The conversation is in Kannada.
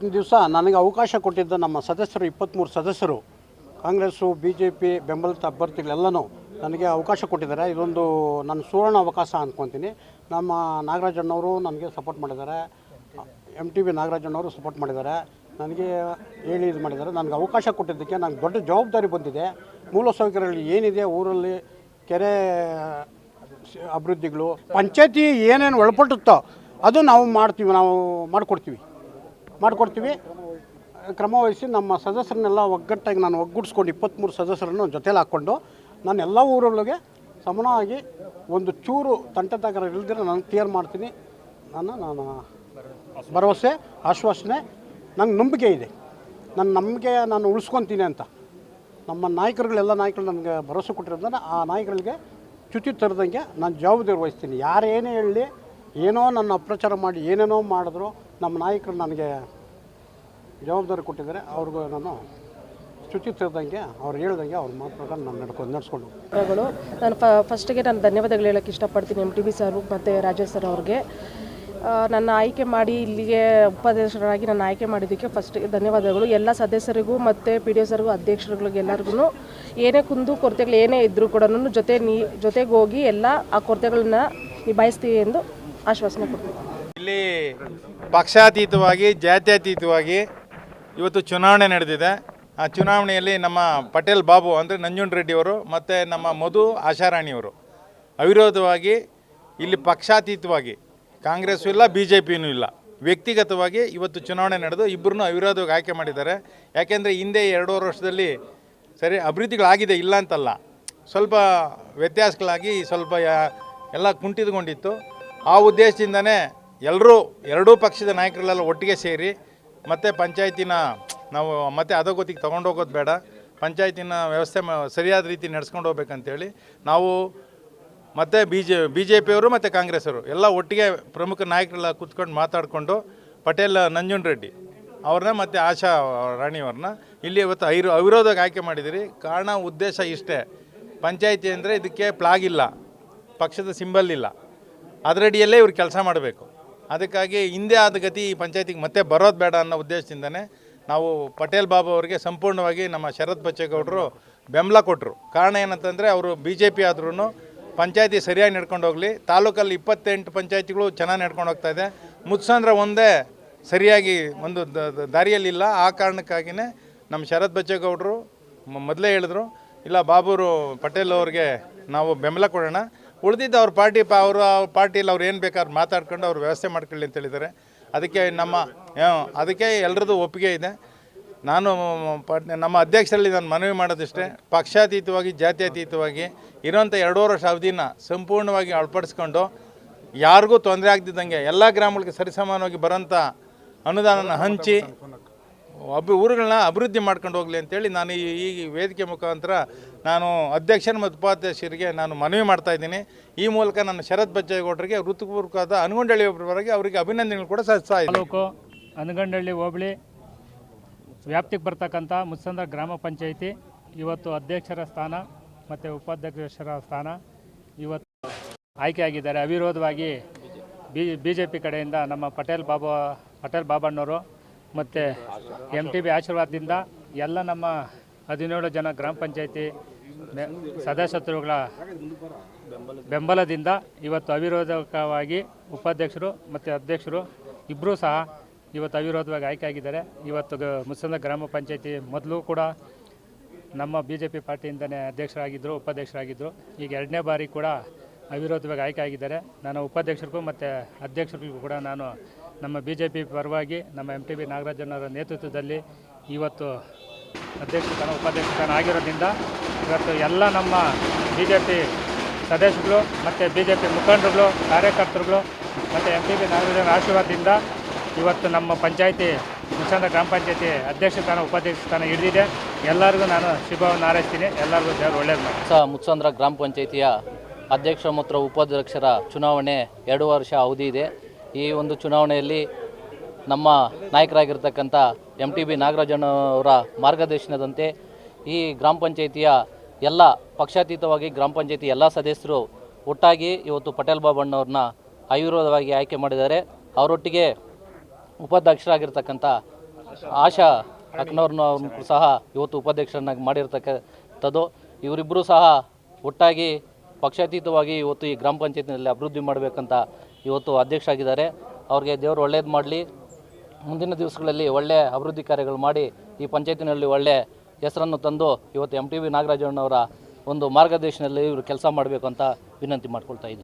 ಇವತ್ತಿನ ದಿವಸ ನನಗೆ ಅವಕಾಶ ಕೊಟ್ಟಿದ್ದ ನಮ್ಮ ಸದಸ್ಯರು, ಇಪ್ಪತ್ತ್ಮೂರು ಸದಸ್ಯರು, ಕಾಂಗ್ರೆಸ್ಸು ಬಿ ಜೆ ಪಿ ಬೆಂಬಲಿತ ಅಭ್ಯರ್ಥಿಗಳೆಲ್ಲನೂ ನನಗೆ ಅವಕಾಶ ಕೊಟ್ಟಿದ್ದಾರೆ. ಇದೊಂದು ನನ್ನ ಸುವರ್ಣ ಅವಕಾಶ ಅಂದ್ಕೊತೀನಿ ನಮ್ಮ ನಾಗರಾಜಣ್ಣವರು ನನಗೆ ಸಪೋರ್ಟ್ ಮಾಡಿದ್ದಾರೆ. ಎಂ ಟಿ ಬಿ ನಾಗರಾಜಣ್ಣವರು ಸಪೋರ್ಟ್ ಮಾಡಿದ್ದಾರೆ. ನನಗೆ ಹೇಳಿ ಇದು ಮಾಡಿದ್ದಾರೆ. ನನಗೆ ಅವಕಾಶ ಕೊಟ್ಟಿದ್ದಕ್ಕೆ ನನಗೆ ದೊಡ್ಡ ಜವಾಬ್ದಾರಿ ಬಂದಿದೆ. ಮೂಲ ಸೌಕರ್ಯಗಳಲ್ಲಿ ಏನಿದೆ, ಊರಲ್ಲಿ ಕೆರೆ ಅಭಿವೃದ್ಧಿಗಳು, ಪಂಚಾಯತಿ ಏನೇನು ಒಳಪಟ್ಟುತ್ತೋ ಅದು ನಾವು ಮಾಡ್ತೀವಿ, ನಾವು ಮಾಡಿಕೊಡ್ತೀವಿ. ಮಾಡಿಕೊಡ್ತೀವಿ. ಕ್ರಮವಹಿಸಿ ನಮ್ಮ ಸದಸ್ಯರನ್ನೆಲ್ಲ ಒಗ್ಗಟ್ಟಾಗಿ ನಾನು ಒಗ್ಗೂಡಿಸ್ಕೊಂಡು ಇಪ್ಪತ್ತ್ಮೂರು ಸದಸ್ಯರನ್ನು ಜೊತೆಯಲ್ಲಿ ಹಾಕ್ಕೊಂಡು ನಾನು ಎಲ್ಲ ಊರೊಳಗೆ ಸಮನಾಗಿ ಒಂದು ಚೂರು ತಂಟೆದಾಗರ ಇಲ್ದಿರ ನಾನು ಕ್ಲಿಯರ್ ಮಾಡ್ತೀನಿ. ನಾನು ನಾನು ಭರವಸೆ, ಆಶ್ವಾಸನೆ, ನಂಗೆ ನಂಬಿಕೆ ಇದೆ. ನನ್ನ ನಂಬಿಕೆ ನಾನು ಉಳಿಸ್ಕೊತೀನಿ ಅಂತ. ನಮ್ಮ ನಾಯಕರುಗಳೆಲ್ಲ ನಾಯಕರು ನನಗೆ ಭರವಸೆ ಕೊಟ್ಟಿರೋದನ್ನ ಆ ನಾಯಕರಿಗೆ ಚ್ಯುತಿ ತರದಂಗೆ ನಾನು ಜವಾಬ್ದಾರಿ ವಹಿಸ್ತೀನಿ. ಯಾರೇನೇ ಹೇಳಲಿ, ಏನೋ ನನ್ನ ಅಪ್ರಚಾರ ಮಾಡಿ, ಏನೇನೋ ಮಾಡಿದ್ರು ನಮ್ಮ ನಾಯಕರು ನನಗೆ ಜವಾಬ್ದಾರಿ ಕೊಟ್ಟಿದ್ದಾರೆ. ಅವ್ರಿಗೂ ನಾನು ಶುಚಿತ್ವದಂಗೆ ಅವ್ರು ಹೇಳ್ದಂಗೆ ಅವ್ರ ಮಾತು ಪ್ರಕಾರ ನಾನು ನಡ್ಕೊಂಡು ನಡೆಸ್ಕೊಂಡು ನಾನು ಫಸ್ಟಿಗೆ ನಾನು ಧನ್ಯವಾದಗಳು ಹೇಳೋಕ್ಕೆ ಇಷ್ಟಪಡ್ತೀನಿ ಎಂ ಟಿ ಬಿ ಸರ್ ಮತ್ತು ರಾಜೇಶ್ ಸರ್ ಅವ್ರಿಗೆ. ನನ್ನ ಆಯ್ಕೆ ಮಾಡಿ ಇಲ್ಲಿಗೆ ಉಪಾಧ್ಯಕ್ಷರಾಗಿ ನನ್ನ ಆಯ್ಕೆ ಮಾಡಿದ್ದಕ್ಕೆ ಫಸ್ಟ್ ಧನ್ಯವಾದಗಳು. ಎಲ್ಲ ಸದಸ್ಯರಿಗೂ ಮತ್ತು ಪಿ ಡಿ ಸರ್ಗೂ, ಅಧ್ಯಕ್ಷರುಗಳಿಗೆ ಎಲ್ಲರಿಗೂ ಏನೇ ಕುಂದು ಕೊರತೆಗಳು ಏನೇ ಇದ್ದರೂ ಕೂಡ ಜೊತೆ ನೀ, ಜೊತೆಗೆ ಹೋಗಿ ಎಲ್ಲ ಆ ಕೊರತೆಗಳನ್ನ ನಿಭಾಯಿಸ್ತೀವಿ ಎಂದು ಆಶ್ವಾಸನೆ ಕೊಡ್ತೀನಿ. ಇಲ್ಲಿ ಪಕ್ಷಾತೀತವಾಗಿ, ಜಾತ್ಯತೀತವಾಗಿ ಇವತ್ತು ಚುನಾವಣೆ ನಡೆದಿದೆ. ಆ ಚುನಾವಣೆಯಲ್ಲಿ ನಮ್ಮ ಪಟೇಲ್ ಬಾಬು ಅಂದರೆ ನಂಜುಂಡರೆಡ್ಡಿಯವರು ಮತ್ತು ನಮ್ಮ ಮಧು ಆಶಾರಾಣಿಯವರು ಅವಿರೋಧವಾಗಿ ಇಲ್ಲಿ ಪಕ್ಷಾತೀತವಾಗಿ ಕಾಂಗ್ರೆಸ್ಸು ಇಲ್ಲ ಬಿ ಜೆ ಪಿನೂ ಇಲ್ಲ. ವ್ಯಕ್ತಿಗತವಾಗಿ ಇವತ್ತು ಚುನಾವಣೆ ನಡೆದು ಇಬ್ಬರನ್ನು ಅವಿರೋಧವಾಗಿ ಆಯ್ಕೆ ಮಾಡಿದ್ದಾರೆ. ಯಾಕೆಂದರೆ ಹಿಂದೆ ಎರಡೂವರೆ ವರ್ಷದಲ್ಲಿ ಸರಿ ಅಭಿವೃದ್ಧಿಗಳಾಗಿದೆ ಇಲ್ಲ ಅಂತಲ್ಲ. ಸ್ವಲ್ಪ ವ್ಯತ್ಯಾಸಗಳಾಗಿ ಸ್ವಲ್ಪ ಎಲ್ಲ ಕುಂಠಿತಗೊಂಡಿತ್ತು ಆ ಉದ್ದೇಶದಿಂದನೇ ಎಲ್ಲರೂ, ಎರಡೂ ಪಕ್ಷದ ನಾಯಕರೆಲ್ಲ ಒಟ್ಟಿಗೆ ಸೇರಿ, ಮತ್ತು ಪಂಚಾಯತಿನ ನಾವು, ಮತ್ತೆ ಅಧೋಗತಿಗೆ ತೊಗೊಂಡೋಗೋದು ಬೇಡ. ಪಂಚಾಯತಿನ ವ್ಯವಸ್ಥೆ ಸರಿಯಾದ ರೀತಿ ನಡೆಸ್ಕೊಂಡು ಹೋಗ್ಬೇಕಂತೇಳಿ ನಾವು ಮತ್ತೆ ಬಿ ಜೆ ಬಿ ಜೆ ಪಿಯವರು ಮತ್ತು ಕಾಂಗ್ರೆಸ್ಸವರು ಎಲ್ಲ ಒಟ್ಟಿಗೆ ಪ್ರಮುಖ ನಾಯಕರೆಲ್ಲ ಕೂತ್ಕೊಂಡು ಮಾತಾಡಿಕೊಂಡು ಪಟೇಲ್ ನಂಜುನ್ ರೆಡ್ಡಿ ಅವ್ರನ್ನ ಮತ್ತು ಆಶಾ ರಾಣಿಯವ್ರನ್ನ ಇಲ್ಲಿ ಇವತ್ತು ಐರು ಅವಿರೋಧಕ್ಕೆ ಆಯ್ಕೆ ಮಾಡಿದಿರಿ ಕಾರಣ, ಉದ್ದೇಶ ಇಷ್ಟೇ. ಪಂಚಾಯಿತಿ ಅಂದರೆ ಇದಕ್ಕೆ ಪ್ಲಾಗ್ ಇಲ್ಲ. ಪಕ್ಷದ ಸಿಂಬಲ್ ಇಲ್ಲ. ಅದರಡಿಯಲ್ಲೇ ಇವ್ರು ಕೆಲಸ ಮಾಡಬೇಕು. ಅದಕ್ಕಾಗಿ ಹಿಂದೆ ಆದ ಗತಿ ಈ ಪಂಚಾಯತಿಗೆ ಮತ್ತೆ ಬರೋದು ಬೇಡ ಅನ್ನೋ ಉದ್ದೇಶದಿಂದನೇ ನಾವು ಪಟೇಲ್ ಬಾಬು ಅವರಿಗೆ ಸಂಪೂರ್ಣವಾಗಿ ನಮ್ಮ ಶರತ್ ಬಚ್ಚೇಗೌಡರು ಬೆಂಬಲ ಕೊಟ್ಟರು ಕಾರಣ ಏನಂತಂದರೆ ಅವರು ಬಿ ಜೆ ಪಿ ಆದ್ರೂ ಪಂಚಾಯತಿ ಸರಿಯಾಗಿ ನಡ್ಕೊಂಡು ಹೋಗಲಿ. ತಾಲೂಕಲ್ಲಿ ಇಪ್ಪತ್ತೆಂಟು ಪಂಚಾಯತಿಗಳು ಚೆನ್ನಾಗಿ ನಡ್ಕೊಂಡು ಹೋಗ್ತಾ ಇದೆ. ಮುತ್ಸಂದ್ರ ಒಂದೇ ಸರಿಯಾಗಿ ಒಂದು ದಾರಿಯಲ್ಲಿಲ್ಲ. ಆ ಕಾರಣಕ್ಕಾಗಿಯೇ ನಮ್ಮ ಶರತ್ ಬಚ್ಚೇಗೌಡರು ಮೊದಲೇ ಹೇಳಿದ್ರು, ಇಲ್ಲ ಬಾಬೂರು ಪಟೇಲ್ ಅವ್ರಿಗೆ ನಾವು ಬೆಂಬಲ ಕೊಡೋಣ. ಉಳಿದಿದ್ದು ಅವ್ರ ಪಾರ್ಟಿ ಪ ಅವರು ಪಾರ್ಟಿಯಲ್ಲಿ ಅವ್ರು ಏನು ಬೇಕಾದ್ರೆ ಮಾತಾಡ್ಕೊಂಡು ಅವ್ರು ವ್ಯವಸ್ಥೆ ಮಾಡ್ಕೊಳ್ಳಿ ಅಂತ ಹೇಳಿದ್ದಾರೆ. ಅದಕ್ಕೆ ನಮ್ಮ ಅದಕ್ಕೆ ಎಲ್ಲರದ್ದು ಒಪ್ಪಿಗೆ ಇದೆ. ನಾನು ನಮ್ಮ ಅಧ್ಯಕ್ಷರಲ್ಲಿ ನಾನು ಮನವಿ ಮಾಡೋದಿಷ್ಟೇ. ಪಕ್ಷಾತೀತವಾಗಿ, ಜಾತ್ಯತೀತವಾಗಿ ಇರೋಂಥ ಎರಡೂವರೆ ವರ್ಷ ಅವಧಿನ ಸಂಪೂರ್ಣವಾಗಿ ಅಳವಡಿಸ್ಕೊಂಡು ಯಾರಿಗೂ ತೊಂದರೆ ಆಗ್ದಿದ್ದಂಗೆ ಎಲ್ಲ ಗ್ರಾಮಗಳಿಗೆ ಸರಿಸಮಾನವಾಗಿ ಬರೋಂಥ ಅನುದಾನನ ಹಂಚಿ ಅಭಿ ಊರುಗಳನ್ನ ಅಭಿವೃದ್ಧಿ ಮಾಡ್ಕೊಂಡು ಹೋಗಲಿ ಅಂತೇಳಿ ನಾನು ಈ ವೇದಿಕೆ ಮುಖಾಂತರ ನಾನು ಅಧ್ಯಕ್ಷರು ಮತ್ತು ಉಪಾಧ್ಯಕ್ಷರಿಗೆ ನಾನು ಮನವಿ ಮಾಡ್ತಾ ಇದ್ದೀನಿ. ಈ ಮೂಲಕ ನಾನು ಶರತ್ ಬಚ್ಚೇಗೌಡರಿಗೆ ಋತುಪೂರ್ವಕವಾದ ಅನುಗೊಂಡಳ್ಳಿ ಒಬ್ಬರವರೆಗೆ ಅವರಿಗೆ ಅಭಿನಂದನೆಗಳು ಕೂಡ ಸಲ್ಲಿಸ್ತಾ ತಾಲೂಕು ಅನಗಂಡಳ್ಳಿ ಹೋಬಳಿ ವ್ಯಾಪ್ತಿಗೆ ಬರ್ತಕ್ಕಂಥ ಮುಸ್ಸಂದ್ರ ಗ್ರಾಮ ಪಂಚಾಯಿತಿ. ಇವತ್ತು ಅಧ್ಯಕ್ಷರ ಸ್ಥಾನ ಮತ್ತು ಉಪಾಧ್ಯಕ್ಷರ ಸ್ಥಾನ. ಇವತ್ತು ಆಯ್ಕೆಯಾಗಿದ್ದಾರೆ ಅವಿರೋಧವಾಗಿ ಬಿ ಬಿ ಜೆ ಪಿ ಕಡೆಯಿಂದ ನಮ್ಮ ಪಟೇಲ್ ಬಾಬಾ ಪಟೇಲ್ ಬಾಬಣ್ಣವರು ಮತ್ತು ಎಂ ಟಿ ಬಿ ಆಶೀರ್ವಾದದಿಂದ ಎಲ್ಲ ನಮ್ಮ ಹದಿನೇಳು ಜನ ಗ್ರಾಮ ಪಂಚಾಯಿತಿ ಸದಸ್ಯತ್ವಗಳ ಬೆಂಬಲದಿಂದ ಇವತ್ತು ಅವಿರೋಧಕವಾಗಿ ಉಪಾಧ್ಯಕ್ಷರು ಮತ್ತು ಅಧ್ಯಕ್ಷರು ಇಬ್ಬರೂ ಸಹ ಇವತ್ತು ಅವಿರೋಧವಾಗಿ ಆಯ್ಕೆಯಾಗಿದ್ದಾರೆ. ಇವತ್ತು ಮುಸಂದ ಗ್ರಾಮ ಪಂಚಾಯತಿ ಮೊದಲು ಕೂಡ ನಮ್ಮ ಬಿ ಜೆ ಪಿ ಪಾರ್ಟಿಯಿಂದನೇ ಅಧ್ಯಕ್ಷರಾಗಿದ್ದರು ಉಪಾಧ್ಯಕ್ಷರಾಗಿದ್ದರು ಈಗ ಎರಡನೇ ಬಾರಿ ಕೂಡ ಅವಿರೋಧವಾಗಿ ಆಯ್ಕೆ ಆಗಿದ್ದಾರೆ ನಾನು ಉಪಾಧ್ಯಕ್ಷರಿಗೂ ಮತ್ತು ಅಧ್ಯಕ್ಷರಿಗೂ ಕೂಡ ನಾನು ನಮ್ಮ ಬಿ ಜೆ ಪಿ ಪರವಾಗಿ ನಮ್ಮ ಎಂ ಟಿ ಬಿ ನಾಗರಾಜನವರ ನೇತೃತ್ವದಲ್ಲಿ ಇವತ್ತು ಅಧ್ಯಕ್ಷ ಸ್ಥಾನ, ಉಪಾಧ್ಯಕ್ಷ ಸ್ಥಾನ ಆಗಿರೋದ್ರಿಂದ ಇವತ್ತು ಎಲ್ಲ ನಮ್ಮ ಬಿ ಜೆ ಪಿ ಸದಸ್ಯಗಳು ಮತ್ತು ಬಿ ಜೆ ಪಿ ಮುಖಂಡರುಗಳು, ಕಾರ್ಯಕರ್ತರುಗಳು ಮತ್ತು ಎಂ ಟಿ ಬಿ ನಾಗರಾಜನ ಆಶೀರ್ವಾದದಿಂದ ಇವತ್ತು ನಮ್ಮ ಪಂಚಾಯಿತಿ ಮುಚ್ಚಂದ ಗ್ರಾಮ ಪಂಚಾಯತಿ ಅಧ್ಯಕ್ಷ ಸ್ಥಾನ, ಉಪಾಧ್ಯಕ್ಷ ಸ್ಥಾನ ಹಿಡಿದಿದೆ. ಎಲ್ಲರಿಗೂ ನಾನು ಶುಭವನ್ನು ಹಾರೈಸ್ತೀನಿ. ಎಲ್ಲರಿಗೂ ದೇವರು ಒಳ್ಳೇದು ಮಾಡಿ ಸಹ ಮುತ್ಸಂದ್ರ ಗ್ರಾಮ ಪಂಚಾಯಿತಿಯ ಅಧ್ಯಕ್ಷ ಮತ್ತು ಉಪಾಧ್ಯಕ್ಷರ ಚುನಾವಣೆ ಎರಡು ವರ್ಷ ಅವಧಿ ಇದೆ. ಈ ಒಂದು ಚುನಾವಣೆಯಲ್ಲಿ ನಮ್ಮ ನಾಯಕರಾಗಿರ್ತಕ್ಕಂಥ ಎಂ ಟಿ ಬಿ ನಾಗರಾಜನವರ ಮಾರ್ಗದರ್ಶನದಂತೆ ಈ ಗ್ರಾಮ ಪಂಚಾಯಿತಿಯ ಎಲ್ಲ ಪಕ್ಷಾತೀತವಾಗಿ ಗ್ರಾಮ ಪಂಚಾಯಿತಿ ಎಲ್ಲ ಸದಸ್ಯರು ಒಟ್ಟಾಗಿ ಇವತ್ತು ಪಟೇಲ್ ಬಾಬಣ್ಣವ್ರನ್ನ ಅವಿರೋಧವಾಗಿ ಆಯ್ಕೆ ಮಾಡಿದ್ದಾರೆ. ಅವರೊಟ್ಟಿಗೆ ಉಪಾಧ್ಯಕ್ಷರಾಗಿರ್ತಕ್ಕಂಥ ಆಶಾ ಅಕ್ನವ್ರನ್ನ ಅವ್ರನ್ನ ಸಹ ಇವತ್ತು ಉಪಾಧ್ಯಕ್ಷರನ್ನಾಗಿ ಮಾಡಿರ್ತಕ್ಕಂಥದ್ದು. ಇವರಿಬ್ಬರೂ ಸಹ ಒಟ್ಟಾಗಿ ಪಕ್ಷಾತೀತವಾಗಿ ಇವತ್ತು ಈ ಗ್ರಾಮ ಪಂಚಾಯತಿನಲ್ಲಿ ಅಭಿವೃದ್ಧಿ ಮಾಡಬೇಕಂತ ಇವತ್ತು ಅಧ್ಯಕ್ಷ ಆಗಿದ್ದಾರೆ ಅವ್ರಿಗೆ ದೇವರು ಒಳ್ಳೇದು ಮಾಡಲಿ. ಮುಂದಿನ ದಿವಸಗಳಲ್ಲಿ ಒಳ್ಳೆ ಅಭಿವೃದ್ಧಿ ಕಾರ್ಯಗಳು ಮಾಡಿ ಈ ಪಂಚಾಯತಿನಲ್ಲಿ ಒಳ್ಳೆ ಹೆಸರನ್ನು ತಂದು ಇವತ್ತು ಎಂ ಟಿ ವಿ ಒಂದು ಮಾರ್ಗದರ್ಶನದಲ್ಲಿ ಇವರು ಕೆಲಸ ಮಾಡಬೇಕು ಅಂತ ವಿನಂತಿ ಮಾಡ್ಕೊಳ್ತಾ ಇದ್ದೀನಿ.